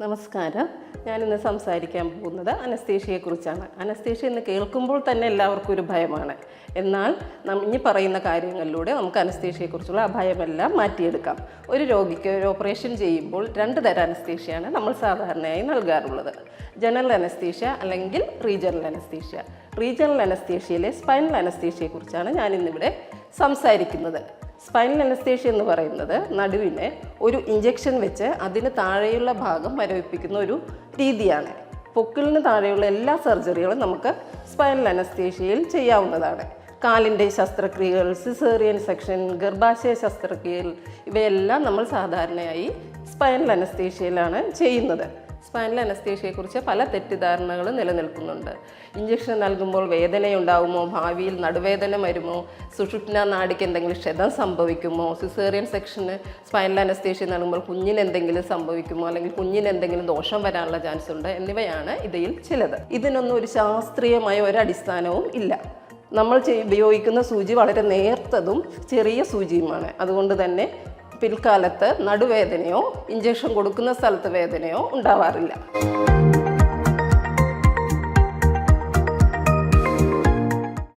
നമസ്കാരം. ഞാനിന്ന് സംസാരിക്കാൻ പോകുന്നത് അനസ്തേഷ്യയെക്കുറിച്ചാണ്. അനസ്തേഷ്യ എന്ന് കേൾക്കുമ്പോൾ തന്നെ എല്ലാവർക്കും ഒരു ഭയമാണ്. എന്നാൽ ഇനി പറയുന്ന കാര്യങ്ങളിലൂടെ നമുക്ക് അനസ്തേഷ്യയെക്കുറിച്ചുള്ള ആ ഭയമെല്ലാം മാറ്റിയെടുക്കാം. ഒരു രോഗിക്ക് ഒരു ഓപ്പറേഷൻ ചെയ്യുമ്പോൾ രണ്ട് തരം അനസ്തേഷ്യയാണ് നമ്മൾ സാധാരണയായി നൽകാറുള്ളത്. ജനറൽ അനസ്തേഷ്യ അല്ലെങ്കിൽ റീജിയണൽ അനസ്തേഷ്യ. റീജിയണൽ അനസ്തേഷ്യയിലെ സ്പൈനൽ അനസ്തേഷ്യയെക്കുറിച്ചാണ് ഞാനിന്നിവിടെ സംസാരിക്കുന്നത്. സ്പൈനൽ അനസ്തേഷ്യ എന്ന് പറയുന്നത് നടുവിനെ ഒരു ഇഞ്ചക്ഷൻ വെച്ച് അതിന് താഴെയുള്ള ഭാഗം മരവിപ്പിക്കുന്ന ഒരു രീതിയാണ്. പൊക്കിളിന് താഴെയുള്ള എല്ലാ സർജറികളും നമുക്ക് സ്പൈനൽ അനസ്തേഷ്യയിൽ ചെയ്യാവുന്നതാണ്. കാലിന്റെ ശസ്ത്രക്രിയകൾ സിസേറിയൻ സെക്ഷൻ ഗർഭാശയ ശസ്ത്രക്രിയകൾ ഇവയെല്ലാം നമ്മൾ സാധാരണയായി സ്പൈനൽ അനസ്തേഷ്യയിലാണ് ചെയ്യുന്നത്. സ്പൈനൽ അനസ്തേഷ്യയെക്കുറിച്ച് പല തെറ്റിദ്ധാരണകളും നിലനിൽക്കുന്നുണ്ട്. ഇഞ്ചക്ഷൻ നൽകുമ്പോൾ വേദനയുണ്ടാകുമോ ഭാവിയിൽ നടുവേദന വരുമോ? സുഷുപ്ന നാടിക്ക് എന്തെങ്കിലും ക്ഷതം സംഭവിക്കുമോ? സിസേറിയൻ സെക്ഷന് സ്പൈനൽ അനസ്തേഷ്യ നൽകുമ്പോൾ കുഞ്ഞിന് എന്തെങ്കിലും സംഭവിക്കുമോ? അല്ലെങ്കിൽ കുഞ്ഞിന് എന്തെങ്കിലും ദോഷം വരാനുള്ള ചാൻസ് ഉണ്ട് എന്നിവയാണ് ഇതിൽ ചിലത്. ഇതിനൊന്നും ഒരു ശാസ്ത്രീയമായ ഒരു അടിസ്ഥാനവും ഇല്ല. നമ്മൾ ഉപയോഗിക്കുന്ന സൂചി വളരെ നേർത്തതും ചെറിയ സൂചിയുമാണ്. അതുകൊണ്ട് തന്നെ പിൽക്കാലത്ത് നടുവേദനയോ ഇഞ്ചക്ഷൻ കൊടുക്കുന്ന സ്ഥലത്ത് വേദനയോ ഉണ്ടാവാറില്ല.